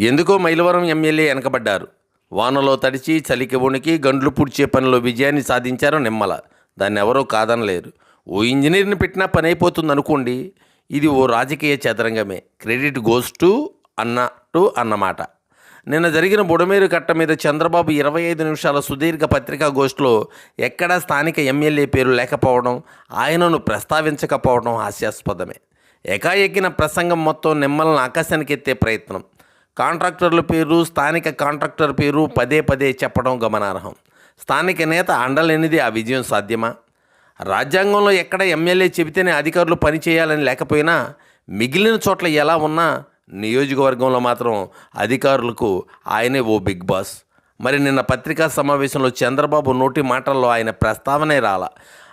ఎందుకో మైలవరం ఎమ్మెల్యే వెనకబడ్డారు. వానలో తడిచి చలికి వణికి గండ్లు పూడ్చే పనిలో విజయాన్ని సాధించారు నిమ్మల. దాన్ని ఎవరో కాదనలేరు. ఓ ఇంజనీర్ని పెట్టినా పని అయిపోతుంది అనుకోండి ఇది ఓ రాజకీయ చదరంగమే. క్రెడిట్ గోస్ టు అన్నట్టు అన్నమాట. నిన్న జరిగిన బుడమేరు కట్ట మీద చంద్రబాబు ఇరవై ఐదు నిమిషాల సుదీర్ఘ పత్రికా గోష్ఠిలో ఎక్కడా స్థానిక ఎమ్మెల్యే పేరు లేకపోవడం ఆయనను ప్రస్తావించకపోవడం హాస్యాస్పదమే. ఎకాఎక్కిన ప్రసంగం మొత్తం నిమ్మలను ఆకాశానికి ఎత్తే ప్రయత్నం. కాంట్రాక్టర్ల పేరు స్థానిక కాంట్రాక్టర్ పేరు పదే పదే చెప్పడం గమనార్హం. స్థానిక నేత అండలేనిది ఆ విజయం సాధ్యమా? రాజ్యాంగంలో ఎక్కడ ఎమ్మెల్యే చెబితేనే అధికారులు పని చేయాలని లేకపోయినా మిగిలిన చోట్ల ఎలా ఉన్నా నియోజకవర్గంలో మాత్రం అధికారులకు ఆయనే ఓ బిగ్ బాస్. మరి నిన్న పత్రికా సమావేశంలో చంద్రబాబు నోటి మాటల్లో ఆయన ప్రస్తావనే రాల.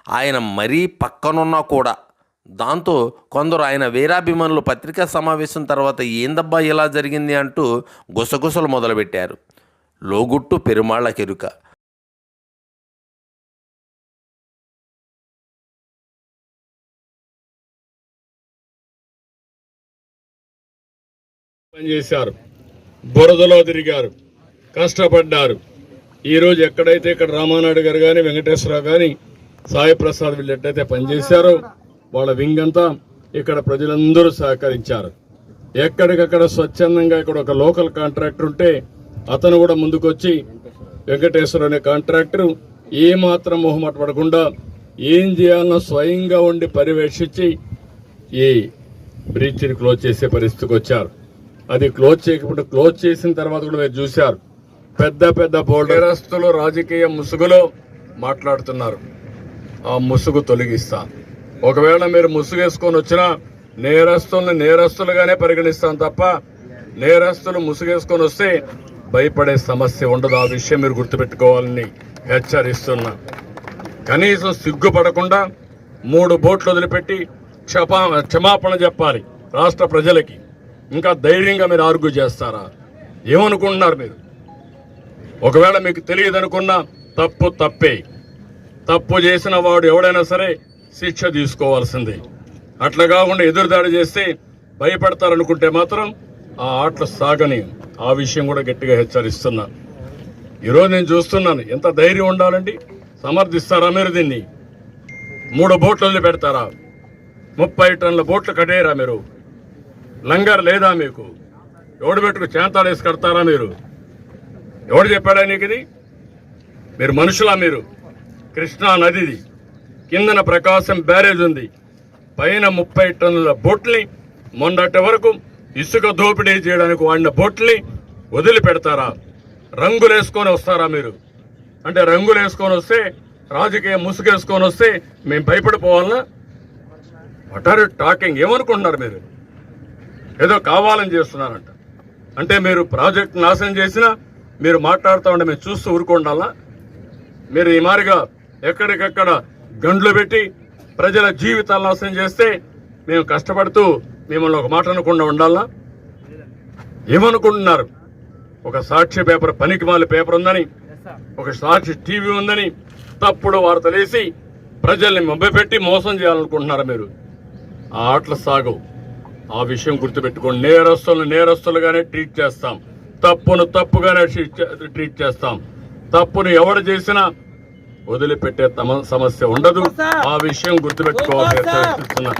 ఆయన మరీ పక్కనున్నా కూడా దాంతో కొందరు ఆయన వీరాభిమానులు పత్రికా సమావేశం తర్వాత ఏందబ్బా ఇలా జరిగింది అంటూ గుసగుసలు మొదలుపెట్టారు. లోగుట్టు పెరుమాళ్ళ కెరుక. పనిచేశారు బురదలో తిరిగారు. కష్టపడ్డారు. ఈ రోజు ఎక్కడైతే ఇక్కడ రామానాయుడు గారు కానీ వెంకటేశ్వరరావు కానీ సాయి ప్రసాద్ వీళ్ళు ఎట్టయితే పనిచేశారో వాళ్ళ వింగ్ అంతా ఇక్కడ ప్రజలందరూ సహకరించారు. ఎక్కడికక్కడ స్వచ్ఛందంగా ఇక్కడ ఒక లోకల్ కాంట్రాక్టర్ ఉంటే అతను కూడా ముందుకొచ్చి వెంకటేశ్వర అనే కాంట్రాక్టర్ ఏమాత్రం మొహమాట పడకుండా ఏం చేయాలన్నా స్వయంగా ఉండి పర్యవేక్షించి ఈ బ్రిడ్జిని క్లోజ్ చేసే పరిస్థితికి వచ్చారు. అది క్లోజ్ చేయకపోతే క్లోజ్ చేసిన తర్వాత కూడా మీరు చూశారు. పెద్ద పెద్ద బోల్డరస్తులు రాజకీయ ముసుగులో మాట్లాడుతున్నారు. ఆ ముసుగు తొలగిస్తాను ఒకవేళ మీరు ముసుగేసుకొని వచ్చినా నేరస్తుల్ని నేరస్తులుగానే పరిగణిస్తాం తప్ప నేరస్తులు ముసుగేసుకొని వస్తే భయపడే సమస్య ఉండదు. ఆ విషయం మీరు గుర్తుపెట్టుకోవాలని హెచ్చరిస్తున్నా. కనీసం సిగ్గుపడకుండా మూడు బోట్లు వదిలిపెట్టి క్షపా క్షమాపణ చెప్పాలి రాష్ట్ర ప్రజలకి. ఇంకా ధైర్యంగా మీరు ఆర్గ్యూ చేస్తారా? ఏమనుకుంటున్నారు మీరు? ఒకవేళ మీకు తెలియదు అనుకున్నా తప్పు తప్పే. తప్పు చేసిన వాడు ఎవడైనా సరే శిక్ష తీసుకోవాల్సిందే. అట్లా కాకుండా ఎదురుదాడి చేస్తే భయపడతారనుకుంటే మాత్రం ఆ ఆటలు సాగని. ఆ విషయం కూడా గట్టిగా హెచ్చరిస్తున్నా. ఈరోజు నేను చూస్తున్నాను ఎంత ధైర్యం ఉండాలండి? సమర్థిస్తారా మీరు దీన్ని? మూడు బోట్లు పెడతారా ముప్పై టన్నుల బోట్లు కట్టేయరా మీరు? లంగర్ లేదా మీకు? ఎవడు పెట్టుకు చేంతాడేసి కడతారా మీరు? ఎవడు చెప్పాడా నీకు ఇది? మీరు మనుషులా మీరు? కృష్ణా నదిది. కిందన ప్రకాశం బ్యారేజ్ ఉంది. పైన ముప్పై టన్నుల బోట్ని మొన్నటి వరకు ఇసుక దోపిడీ చేయడానికి వాడిన బోట్ని వదిలిపెడతారా? రంగులేసుకొని వస్తారా మీరు? అంటే రంగులు వేసుకొని వస్తే రాజకీయ ముసుగేసుకొని వస్తే మేము భయపడిపోవాలనా? వాట్ ఆర్ టాకింగ్ ఏమనుకుంటున్నారు మీరు? ఏదో కావాలని చేస్తున్నారంట. అంటే మీరు ప్రాజెక్ట్ నాశనం చేసినా మీరు మాట్లాడుతూ ఉంటే మేము చూస్తూ ఊరుకుండాలా? మీరు ఈ మారిగా ఎక్కడికక్కడ గండ్లు పెట్టి ప్రజల జీవితాలను నాశనం చేస్తే మేము కష్టపడుతూ మిమ్మల్ని ఒక మాట అనకుండా ఉండాలా? ఏమనుకుంటున్నారు? ఒక సాక్షి పేపర్ పనికిమాలి పేపర్ ఉందని ఒక సాక్షి టీవీ ఉందని తప్పుడు వార్తలేసి ప్రజల్ని మభ్యపెట్టి మోసం చేయాలనుకుంటున్నారా మీరు? ఆ ఆటలు సాగు. ఆ విషయం గుర్తుపెట్టుకోండి. నేరస్తులను నేరస్తులుగానే ట్రీట్ చేస్తాం. తప్పును తప్పుగానే ట్రీట్ ట్రీట్ చేస్తాం. తప్పును ఎవడు చేసినా వదిలిపెట్టే తమ సమస్య ఉండదు. ఆ విషయం గుర్తుపెట్టుకోవాలని హెచ్చరిస్తున్నా